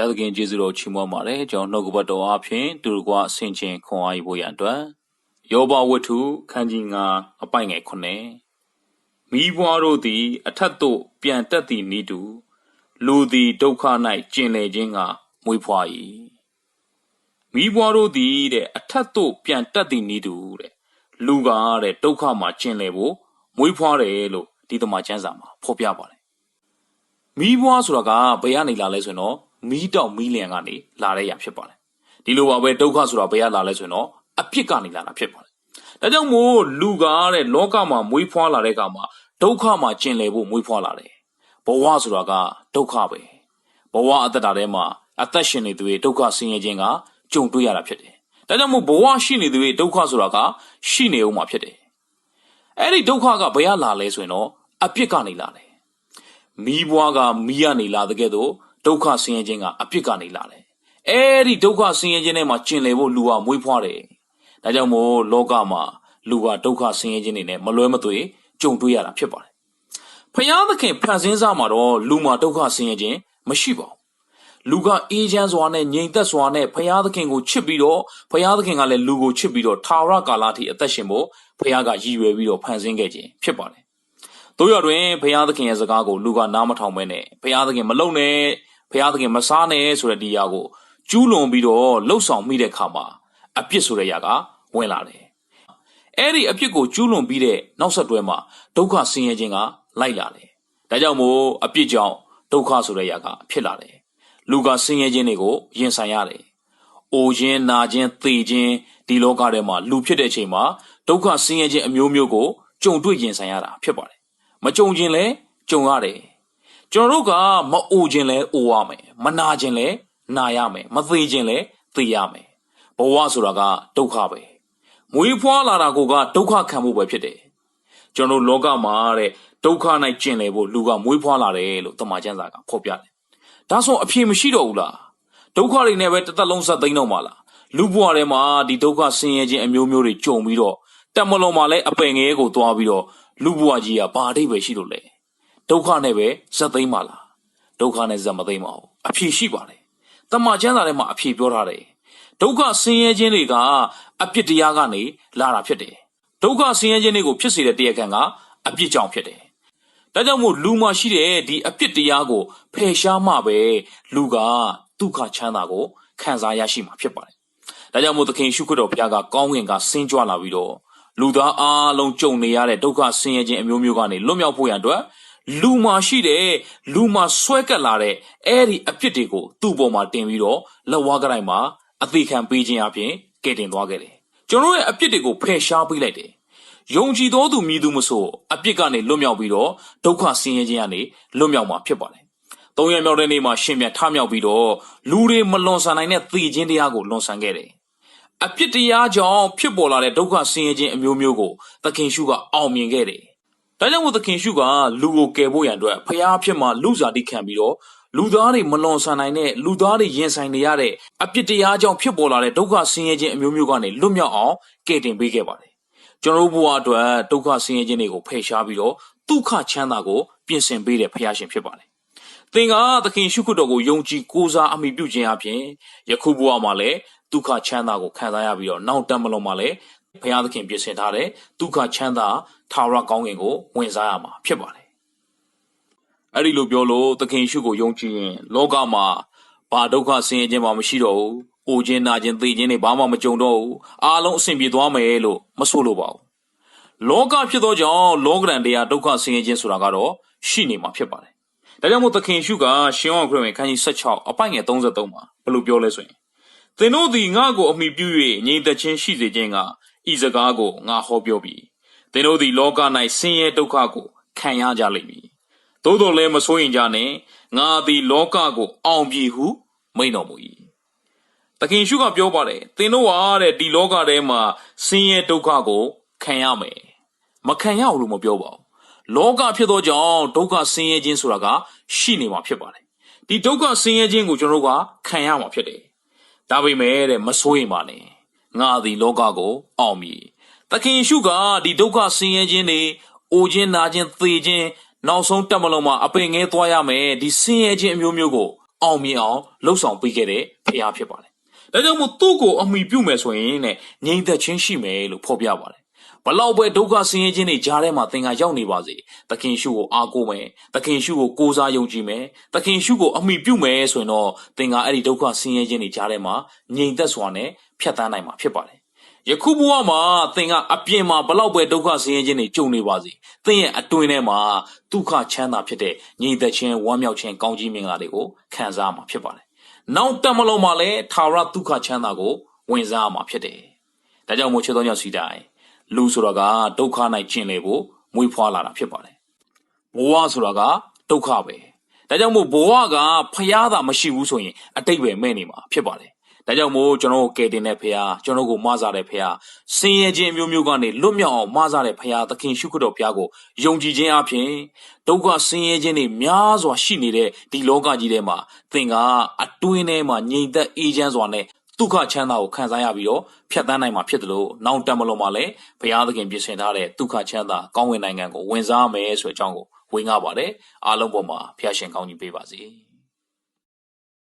ဘုရားသခင်ကျေးဇူးတော်ချီးမွမ်းပါတယ်ကျွန်တော်နှုတ်ကပတ်တော်အဖျင်တူတကွဆင်ခြင်ခွန်အားယူဖို့ရန်အတွက်ယောဘဝတ္ထုခန်းကြီး9အပိုင်ငယ်9မိဘွားတို့သည် အထက်သို့ ပြန်တက်သည်နိတူလူသည်ဒုက္ခ၌ကျင်လေခြင်းကမွေးဖွား၏မိဘွားတို့သည်တဲ့အထက်သို့ ပြန်တက်သည်နိတူတဲ့လူကတဲ့ဒုက္ခမှာကျင်လေဖို့မွေးဖွားတယ်လို့ဒီသမာကျမ်းစာမှာဖော်ပြပါတယ်မီးဘွားဆိုတာကဘယ်ကနေလာလဲဆိုရင်တော့ မီးတောက်မီးလျံကနေလာတဲ့ຢာဖြစ်ပါတယ်ဒီလိုပါပဲဒုက္ခဆိုတာဘယ်ကလာလဲဆိုရင်တော့အပြစ်ကနေလာတာဖြစ်ပါတယ်ဒါကြောင့်မို့လူကတဲ့လောကမှာမွေးဖွားလာတဲ့အခါမှာဒုက္ခမှာကျင်လည်ဖို့မွေးဖွားလာတယ်ဘဝဆိုတာကဒုက္ခပဲဘဝအတ္တတာထဲမှာအသက်ရှင်နေသူတွေဒုက္ခဆင်းရဲခြင်းကကြုံတွေ့ရတာဖြစ်တယ်ဒါကြောင့်မို့ဘဝရှိနေသူတွေဒုက္ခဆိုတာကရှိနေဦးမှာဖြစ်တယ်အဲ့ဒီဒုက္ခကဘယ်ကလာလဲဆိုရင်တော့အပြစ်ကနေလာတယ်မီးဘွားကမီးကနေလာတဲ့ကဲ့သို့ ဒုက္ခဆင်းရဲခြင်းကအပြစ်ကနေလာတယ်။အဲဒီဒုက္ခဆင်းရဲခြင်းထဲမှာကျင်လည်ဖို့လူဟာမွေးဖွားတယ်။ဒါကြောင့်မို့လောကမှာလူဟာဒုက္ခဆင်းရဲခြင်းတွေနဲ့မလွဲမသွေကြုံတွေ့ရတာဖြစ်ပါတယ်။ဖယားသခင်ဖန်ဆင်းစားမှာတော့လူမှာဒုက္ခဆင်းရဲခြင်းမရှိပါဘူး။လူကအေးချမ်းစွာနဲ့ငြိမ်သက်စွာနဲ့ဖယားသခင်ကိုချစ်ပြီးတော့ဖယားသခင်ကလည်းလူကိုချစ်ပြီးတော့ထာဝရကာလထိအသက်ရှင်ဖို့ဖယားကရည်ရွယ်ပြီးတော့ဖန်ဆင်းခဲ့ခြင်းဖြစ်ပါတယ်။တို့ရတွင်ဖယားသခင်ရဲ့စကားကိုလူကနားမထောင်မဲနဲ့ဖယားသခင်မလုံနဲ့ ဘုရားသခင်မစားနဲ့ဆိုတဲ့ဒီရာကိုကျူးလွန်ပြီးတော့လှုပ်ဆောင်မိတဲ့ခါမှာအပြစ်ဆိုတဲ့ရာကဝင်လာတယ်။အဲ့ဒီအပြစ်ကိုကျူးလွန်ပြီးတဲ့နောက်ဆက်တွဲမှာဒုက္ခဆင်းရဲခြင်းကလိုက်လာတယ်။ဒါကြောင့်မို့အပြစ်ကြောင့်ဒုက္ခဆိုတဲ့ရာကဖြစ်လာတယ်။လူကဆင်းရဲခြင်းတွေကိုရင်ဆိုင်ရတယ်။အိုခြင်း၊နာခြင်း၊သေခြင်းဒီလောကထဲမှာလူဖြစ်တဲ့အချိန်မှာဒုက္ခဆင်းရဲခြင်းအမျိုးမျိုးကိုကြုံတွေ့ရင်ဆိုင်ရတာဖြစ်ပါတယ်။မကြုံခြင်းလဲကြုံရတယ်။ ကျွန်တော်တို့ကမအိုခြင်းလဲအိုရမယ်မနာခြင်းလဲနာရမယ်မသေးခြင်းလဲသေရမယ်ဘဝဆိုတာကဒုက္ခပဲမွေးဖွားလာတာကိုကဒုက္ခခံဖို့ပဲဖြစ်တယ်ကျွန်တော်လောကမှာတဲ့ဒုက္ခ၌ကျင်လေဖို့လူကမွေးဖွားလာတယ်လို့တမန်ကျမ်းစာကဖော်ပြတယ်ဒါဆိုအဖြေမရှိတော့ဘူးလားဒုက္ခတွေနဲ့ပဲတစ်သက်လုံးဆက်သိမ်းတော့မှာလားလူဘဝထဲမှာဒီဒုက္ခဆင်းရဲခြင်းအမျိုးမျိုးတွေကြုံပြီးတော့တက်မလုံးမှာလည်းအပင်ငယ်ကိုသွားပြီးတော့လူဘဝကြီးကဘာအဓိပ္ပာယ်ရှိလို့လဲ ဒုက္ခနဲ့ပဲဇက်သိမ်းပါလားဒုက္ခနဲ့ဇက်မသိမ်းပါဘူးအဖြေရှိပါတယ်တမန်ကျမ်းစာထဲမှာအဖြေပြောထားတယ်ဒုက္ခဆင်းရဲခြင်းတွေကအပြစ်တရားကနေလာတာဖြစ်တယ်ဒုက္ခဆင်းရဲခြင်းတွေကိုဖြစ်စေတဲ့တရားခံကအပြစ်ကြောင့်ဖြစ်တယ်ဒါကြောင့်မို့လူမှာရှိတဲ့ဒီအပြစ်တရားကိုဖယ်ရှားမှပဲလူကဒုက္ခချမ်းသာကိုခံစားရရှိမှာဖြစ်ပါတယ်ဒါကြောင့်မို့သခင်ရှုခရစ်တော်ဘုရားကကောင်းကင်ကဆင်းကြွလာပြီးတော့လူသားအားလုံးကြုံနေရတဲ့ဒုက္ခဆင်းရဲခြင်းအမျိုးမျိုးကနေလွတ်မြောက်ဖို့ရန်အတွက် လူမှာရှိတဲ့လူမှာဆွဲကပ်လာတဲ့အဲ့ဒီအဖြစ်တွေကိုသူ့ပေါ်မှာတင်ပြီးတော့လက်ဝါးကတိုင်းမှာအသေးခံပေးခြင်းအပြင်ကယ်တင်သွားခဲ့တယ်ကျွန်တော်ရဲ့အပြစ်တွေကိုဖယ်ရှားပေးလိုက်တယ်ယုံကြည်သောသူမြည်သူမဆိုအပြစ်ကနေလွတ်မြောက်ပြီးတော့ဒုက္ခဆင်းရဲခြင်းကနေလွတ်မြောက်မှာဖြစ်ပါတယ်။သုံးရမြောက်တဲ့နေ့မှာရှင်မြတ်ထမြောက်ပြီးတော့လူတွေမလွန်ဆန်နိုင်တဲ့သေခြင်းတရားကိုလွန်ဆန်ခဲ့တယ်။အပြစ်တရားကြောင့်ဖြစ်ပေါ်လာတဲ့ဒုက္ခဆင်းရဲခြင်းအမျိုးမျိုးကိုသခင်ရှုကအောင်မြင်ခဲ့တယ် ဒါကြောင့်မို့သခင်ရှုကလူကိုကယ်ဖို့ရန်အတွက်ဖျားဖြစ်မှလူစားတိခံပြီးတော့လူသားတွေမလွန်ဆန်နိုင်တဲ့လူသားတွေရင်ဆိုင်နေရတဲ့အပြစ်တရားကြောင့်ဖြစ်ပေါ်လာတဲ့ဒုက္ခဆင်းရဲခြင်းအမျိုးမျိုးကနေလွတ်မြောက်အောင်ကယ်တင်ပေးခဲ့ပါတယ်။ကျွန်တော်တို့ဘဝအတွက်ဒုက္ခဆင်းရဲခြင်းတွေကိုဖယ်ရှားပြီးတော့ဒုက္ခချမ်းသာကိုပြင်ဆင်ပေးတဲ့ဖခင်ရှင်ဖြစ်ပါတယ်။သင်ကသခင်ရှုခွတ်တော်ကိုယုံကြည်ကိုးစားအမိပြုခြင်းအပြင်ယခုဘဝမှာလည်းဒုက္ခချမ်းသာကိုခံစားရပြီးတော့နောက်တမ်းမလုံးမှာလည်း ဘုရားသခင်ပြင်ဆင်ထားတဲ့ဒုက္ခချမ်းသာထာဝရကောင်းကင်ကိုဝင်စားရမှာဖြစ်ပါတယ်။အဲ့ဒီလိုပြောလို့သခင်ရှုကိုယုံကြည်ရင်လောကမှာဘာဒုက္ခဆင်းရဲခြင်းမှမရှိတော့ဘူး။အိုခြင်းနာခြင်းသိခြင်းတွေဘာမှမကြုံတော့ဘူး။အားလုံးအဆင်ပြေသွားမယ်လို့မဆိုလိုပါဘူး။လောကဖြစ်သောကြောင့်လောကရန်တရားဒုက္ခဆင်းရဲခြင်းဆိုတာကတော့ရှိနေမှာဖြစ်ပါတယ်။ဒါကြောင့်မို့သခင်ရှုကရှင်အောင်ခရစ်ဝင်ခန်းကြီး16အပိုင်ငယ်33မှာဘယ်လိုပြောလဲဆိုရင်သင်တို့သည်ငါ့ကိုအမိပြု၍ငြိမ်သက်ခြင်းရှိစေခြင်းက ဤစကားကိုငါဟောပြောပြီသင်တို့သည်လောက၌ဆင်းရဲဒုက္ခကိုခံရကြလိမ့်မည်သို့တော်လည်းမစိုးရင်ကြနှင့်ငါသည်လောကကိုအောင်ပြီဟုမိန်တော်မူ၏သခင်ရှုကပြောပါတယ်သင်တို့ဟာတဲ့ဒီလောကထဲမှာဆင်းရဲဒုက္ခကိုခံရမယ်မခံရဘူးလို့မပြောပါဘူးလောကဖြစ်သောကြောင့်ဒုက္ခဆင်းရဲခြင်းဆိုတာကရှိနေမှာဖြစ်ပါတယ်ဒီဒုက္ခဆင်းရဲခြင်းကိုကျွန်တော်တို့ကခံရမှာဖြစ်တယ်ဒါပေမဲ့တဲ့မစိုးရင်ပါနဲ့ ငါသည်လောကကိုအောင်မည်သခင်ယေရှုကဒီဒုက္ခဆင်းရဲခြင်းတွေအိုခြင်းနာခြင်းသေခြင်းနောက်ဆုံးတက်မလုံးမှာအပင်ငဲသွားရမယ်ဒီဆင်းရဲခြင်းအမျိုးမျိုးကိုအောင်မြင်အောင်လှုပ်ဆောင်ပေးခဲ့တဲ့ဖရားဖြစ်ပါတယ်။ဒါကြောင့်မို့သူ့ကိုအမိပြုမယ်ဆိုရင်နဲ့ငြိမ်သက်ခြင်းရှိမယ်လို့ဖော်ပြပါတယ်။ ဘလောက်ပဲဒုက္ခဆင်းရဲခြင်းတွေကြားထဲမှာသင်ကရောက်နေပါစေ။သခင်ရှုကိုအားကိုးမယ်။သခင်ရှုကိုကိုးစားယုံကြည်မယ်။သခင်ရှုကိုအမိပြုမယ်ဆိုရင်တော့သင်ကအဲ့ဒီဒုက္ခဆင်းရဲခြင်းတွေကြားထဲမှာငြိမ်သက်စွာနဲ့ဖြတ်သန်းနိုင်မှာဖြစ်ပါတယ်။ယခုဘဝမှာသင်ကအပြင်မှာဘလောက်ပဲဒုက္ခဆင်းရဲခြင်းတွေကြုံနေပါစေသင်ရဲ့အတွင်းထဲမှာဒုက္ခချမ်းသာဖြစ်တဲ့ညီသက်ခြင်းဝမ်းမြောက်ခြင်းကောင်းကြီးမင်္ဂလာတွေကိုခံစားမှာဖြစ်ပါတယ်။နောက်တက်မလို့မှာလည်းသာရဒုက္ခချမ်းသာကိုဝင်စားမှာဖြစ်တယ်။ဒါကြောင့်မို့ချစ်တော်ကြောင့်စီတိုင်း လူဆိုတော့ကဒုက္ခ၌ကျင်လေဖို့မွေးဖွားလာတာဖြစ်ပါတယ်။ဘဝဆိုတာကဒုက္ခပဲ။ဒါကြောင့်မို့ဘဝကဖျားတာမရှိဘူးဆိုရင်အတိတ်ပဲမဲ့နေမှာဖြစ်ပါတယ်။ဒါကြောင့်မို့ကျွန်တော်တို့ကယ်တင်တဲ့ဖះကျွန်တော်တို့ကိုမဆာတဲ့ဖះဆင်းရဲခြင်းမျိုးမျိုးကနေလွတ်မြောက်အောင်မဆာတဲ့ဖះသခင်ရှုခရစ်တော်ဖះကိုယုံကြည်ခြင်းအပြင်ဒုက္ခဆင်းရဲခြင်းတွေများစွာရှိနေတဲ့ဒီလောကကြီးထဲမှာသင်ကအတွင်းထဲမှာငြိမ်သက်အေးချမ်းစွာနဲ့ ဒုက္ခချမ်းသာကိုခံစားရပြီးတော့ဖြတ်သန်းနိုင်မှာဖြစ်တယ်လို့နောက်တက်မလို့မှလည်းဘုရားသခင်ပြင်ဆင်ထားတဲ့ဒုက္ခချမ်းသာကောင်းဝင်နိုင်ငံကိုဝင်စားမယ်ဆိုတဲ့အကြောင်းကိုဝင်ကားပါတယ်အားလုံးပေါ်မှာဖះရှင်ကောင်းကြီးပေးပါစေ။